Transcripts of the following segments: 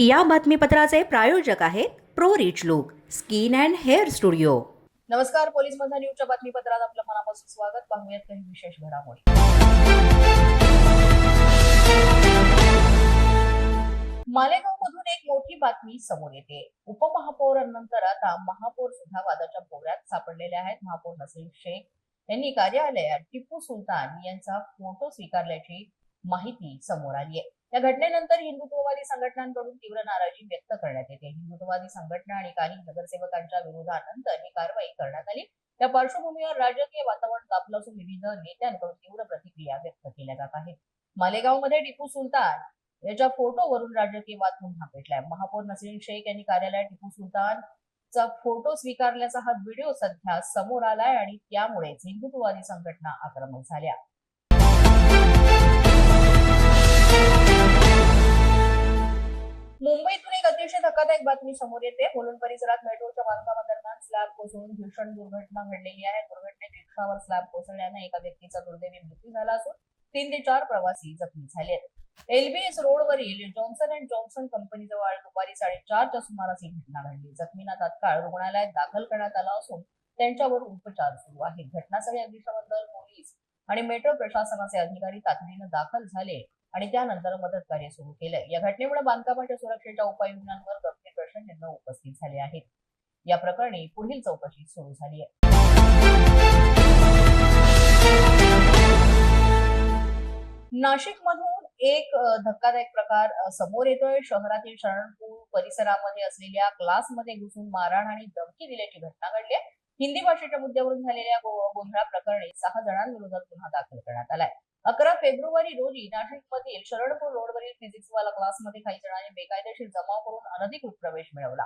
या बातमीपत्राचे प्रायोजक आहेत pro rich look skin and hair studio. नमस्कार पोलीस माझा न्यूजच्या बातमीपत्रात आपलं मनापासून स्वागत. पाहूयात काही विशेष घडामोडी. मालेगाव मधून एक मोठी बातमी समोर येते. उपमहापौरांनंतर आता महापौर सुद्धा वादाच्या भोवऱ्यात सापडलेले आहेत. महापौर नसीम शेख यांनी कार्यालयात टिपू सुलतान यांचा फोटो स्वीकारल्याची माहिती समोर आली आहे या घटनेनंतर हिंदुत्ववादी संघटनांकडून तीव्र नाराजी व्यक्त करण्यात येते. हिंदुत्ववादी संघटना आणि काही नगरसेवकांच्या विरोधानंतर ही कारवाई करण्यात आली. त्या पार्श्वभूमीवर राजकीय वातावरण तापलं असून विविध नेत्यांकडून तीव्र प्रतिक्रिया व्यक्त केल्या जात आहेत. मालेगावमध्ये टिपू सुलतान याच्या फोटोवरून राजकीय वाद पुन्हा पेटलाय महापौर नसीम शेख यांनी कार्यालयात टिपू सुलतान चा फोटो स्वीकारल्याचा हा व्हिडिओ सध्या समोर आलाय आणि त्यामुळेच हिंदुत्ववादी संघटना आक्रमक झाल्या. मुंबईतून एक अतिशय धक्कादायक बातमी समोर येते. मुलुंड परिसरात मेट्रोच्या बांधकामादरम्यान स्लॅब कोसळून भीषण दुर्घटना घडलेली आहे. दुर्घटनेत रिक्षावर स्लॅब कोसळल्याने एका व्यक्तीचा दुर्दैवी मृत्यू झाला असून तीन ते चार प्रवासी जखमी झाले आहेत. एलबीएस रोडवरील जॉन्सन अँड जॉन्सन कंपनीजवळ दुपारी साडेचारच्या सुमारास ही घटना घडली. जखमींना तात्काळ रुग्णालयात दाखल करण्यात आला असून त्यांच्यावर उपचार सुरू आहेत. घटनास्थळी अग्निशमन दल पोलीस आणि मेट्रो प्रशासनाचे अधिकारी तातडीनं दाखल झाले. आणि त्यानंतर मदत कार्य सुरू केलं या घटनेमुळे बांधकामाच्या सुरक्षेच्या उपाययोजनांवर गंभीर प्रश्न चिन्ह उपस्थित झाले आहेत. या प्रकरणी पुढील चौकशी सुरू झाली आहे. नाशिक मधून एक धक्कादायक प्रकार समोर येतोय. शहरातील शरणपूर परिसरामध्ये असलेल्या क्लासमध्ये घुसून मारहाण आणि धमकी दिल्याची घटना घडली आहे. हिंदी भाषेच्या मुद्द्यावरून झालेल्या गोंधळा प्रकरणी सहा जणांविरोधात गुन्हा दाखल करण्यात आलाय. अकरा फेब्रुवारी रोजी नाशिकमधील शरणपूर रोडवरील फिजिक्सवाला क्लासमध्ये काही जणांनी बेकायदेशीर जमाव करून अनधिकृत प्रवेश मिळवला.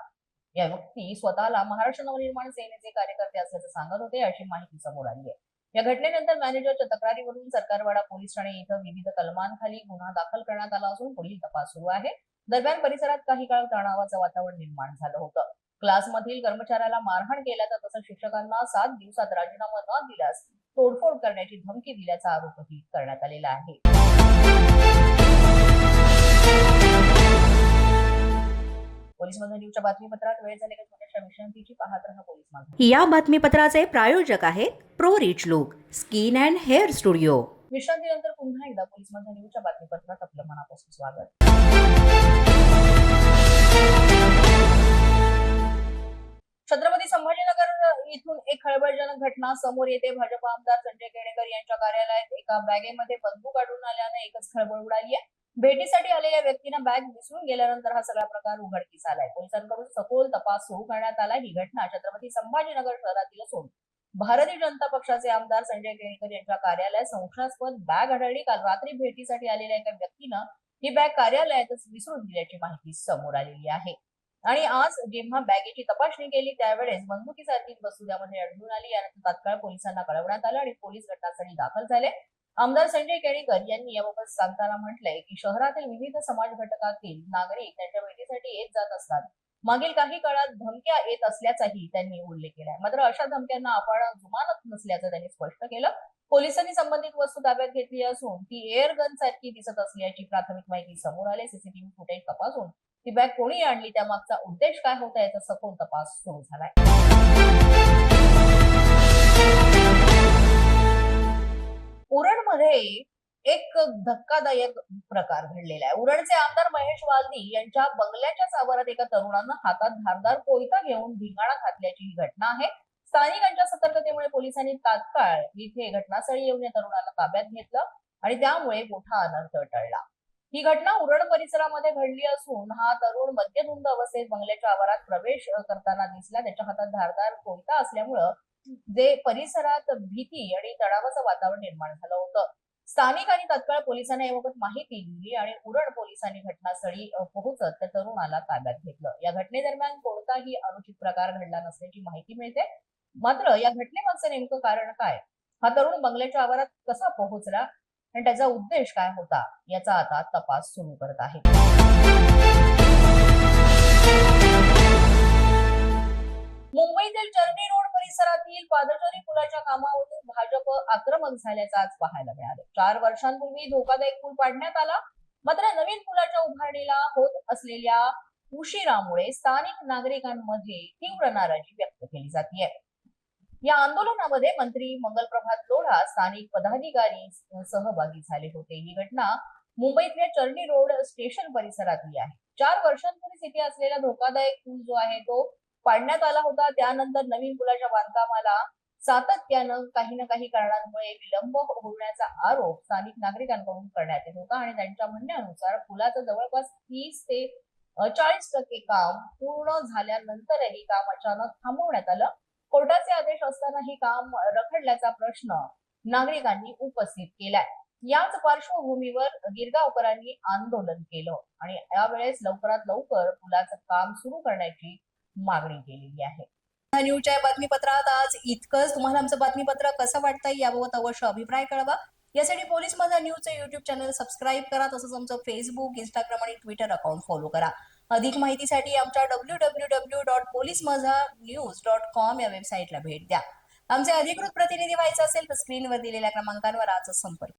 या व्यक्ती स्वतःला महाराष्ट्र नवनिर्माण सेनेचे कार्यकर्ते असल्याचं सांगत होते अशी माहिती समोर आली आहे. या घटनेनंतर मॅनेजरच्या तक्रारीवरून सरकारवाडा पोलीस ठाणे इथं विविध कलमांखाली गुन्हा दाखल करण्यात आला असून पुढील तपास सुरू आहे. दरम्यान परिसरात काही काळ तणावाचं वातावरण निर्माण झालं होतं. क्लासमधील कर्मचाऱ्याला मारहाण केल्याचं तसंच शिक्षकांना सात दिवसात राजीनामा न दिल्यास तोडफोड करण्याची धमकी दिल्याचा आरोपही करण्यात आलेला आहे. पोलीस माझा न्यूजच्या बातमीपत्रात वेळ झाले का? छोट्याशा विश्रांतीची पाहत रहा पोलीस माझा या बातमीपत्राचे प्रायोजक आहेत pro rich look skin and hair studio. विश्रांतीनंतर पुन्हा एकदा पोलीस माझा न्यूजच्या बातमीपत्रात आपलं मनापासून स्वागत. छत्रपती संभाजीनगर इथून एक खळबळजनक घटना समोर येते. भाजप आमदार संजय केणेकर यांच्या कार्यालयात एका बॅगेमध्ये बंदूक आढळून आल्याने एकच खळबळ उडाली आहे. भेटीसाठी आलेल्या व्यक्तीनं बॅग विसरून गेल्यानंतर हा सगळा प्रकार उघडकीस आलाय. पोलिसांकडून सखोल तपास सुरू करण्यात आला ही घटना छत्रपती संभाजीनगर शहरातील असून भारतीय जनता पक्षाचे आमदार संजय केणेकर यांच्या कार्यालयात संशयास्पद बॅग आढळली. काल रात्री भेटीसाठी आलेल्या एका व्यक्तीनं ही बॅग कार्यालयातच विसरून दिल्याची माहिती समोर आलेली आहे. आणि आज जेव्हा बॅगेची तपासणी केली त्यावेळेस बंदुकीसारखी वस्तू त्यामध्ये आढळून आली. यानंतर तात्काळ पोलिसांना कळवण्यात आलं आणि पोलीस घटनास्थळी दाखल झाले. आमदार संजय केणेकर यांनी याबाबत सांगताना म्हटलंय की शहरातील विविध समाज घटकातील नागरिक त्यांच्या भेटीसाठी येत जात असतात. मागील काही काळात धमक्या येत असल्याचाही त्यांनी उल्लेख केलाय. मात्र अशा धमक्यांना आपण जुमानत नसल्याचं त्यांनी स्पष्ट केलं. पोलिसांनी संबंधित वस्तू ताब्यात घेतली असून ती एअर गन सारखी दिसत असल्याची प्राथमिक माहिती समोर आली. सीसीटीव्ही फुटेज तपासून ही बॅग कोणी आणली त्यामागचा उद्देश काय होता याचा सखोल तपास सुरू झालाय. उरणमध्ये एक धक्कादायक प्रकार घडलेला आहे. उरणचे आमदार महेश वाल्दी यांच्या बंगल्याच्या सावरात एका तरुणानं हातात धारदार कोयता घेऊन धिंगाणा घातल्याची ही घटना आहे. स्थानिकांच्या सतर्कतेमुळे पोलिसांनी तात्काळ इथे घटनास्थळी येऊन या तरुणाला ताब्यात घेतलं आणि त्यामुळे मोठा अनर्थ टळला. ही घटना उरण परिसरामध्ये घडली असून हा तरुण मद्यधुंद अवस्थेत बंगल्याच्या आवारात प्रवेश करताना दिसला. त्याच्या हातात धारदार कोयता असल्यामुळं जे परिसरात भीती आणि तणावाचं वातावरण निर्माण झालं होतं. स्थानिकांनी तत्काळ पोलिसांना याबाबत माहिती दिली आणि उरण पोलिसांनी घटनास्थळी पोहोचत त्या तरुणाला ताब्यात घेतलं. या घटनेदरम्यान कोणताही अनुचित प्रकार घडला नसल्याची माहिती मिळते. मात्र या घटनेमागचं नेमकं कारण काय? हा तरुण बंगल्याच्या आवारात कसा पोहोचला? आणि त्याचा उद्देश काय होता याचा आता तपास सुरू करत आहे. मुंबईतील चर्नी रोड परिसरातील पादचारी पुलाच्या कामावरून भाजप आक्रमक झाल्याचं आज पाहायला मिळालं. चार वर्षांपूर्वी धोकादायक पूल पाडण्यात आला. मात्र नवीन पुलाच्या उभारणीला होत असलेल्या उशिरामुळे स्थानिक नागरिकांमध्ये तीव्र नाराजी व्यक्त केली जाते या आंदोलनामध्ये मंत्री मंगलप्रभात लोढा स्थानिक पदाधिकारी सहभागी झाले होते. ही घटना मुंबईतल्या चर्नी रोड स्टेशन परिसरातली आहे. चार वर्षांपूर्वी तिथे असलेला धोकादायक पूल जो आहे तो पाडण्यात आला होता. त्यानंतर नवीन पुलाच्या बांधकामाला सातत्यानं काही ना काही कारणांमुळे विलंब होण्याचा आरोप स्थानिक नागरिकांकडून करण्यात येत होता आणि त्यांच्या म्हणण्यानुसार पुलाचं जवळपास तीस ते चाळीस टक्के काम पूर्ण झाल्यानंतरही काम अचानक थांबवण्यात आलं. कोर्टाचे आदेश असतानाही काम रखडल्याचा प्रश्न नागरिकांनी उपस्थित केलाय. याच पार्श्वभूमीवर गिरगावकरांनी आंदोलन केलं आणि यावेळेस लवकरात लवकर पुलाचं काम सुरू करण्याची मागणी केलेली आहे. न्यूजच्या बातमीपत्रात आज इतकंच. तुम्हाला आमचं बातमीपत्र कसं वाटतंय याबाबत अवश्य अभिप्राय कळवा. यासाठी पोलीस माझा न्यूजचं युट्यूब चॅनल सबस्क्राईब करा तसंच आमचं फेसबुक इंस्टाग्राम आणि ट्विटर अकाउंट फॉलो करा. अधिक माहितीसाठी आमच्या W W W dot police Majha news dot com या वेबसाईटला भेट द्या. आमचे अधिकृत प्रतिनिधी व्हायचं असेल तर स्क्रीनवर दिलेल्या क्रमांकांवर आजच संपर्क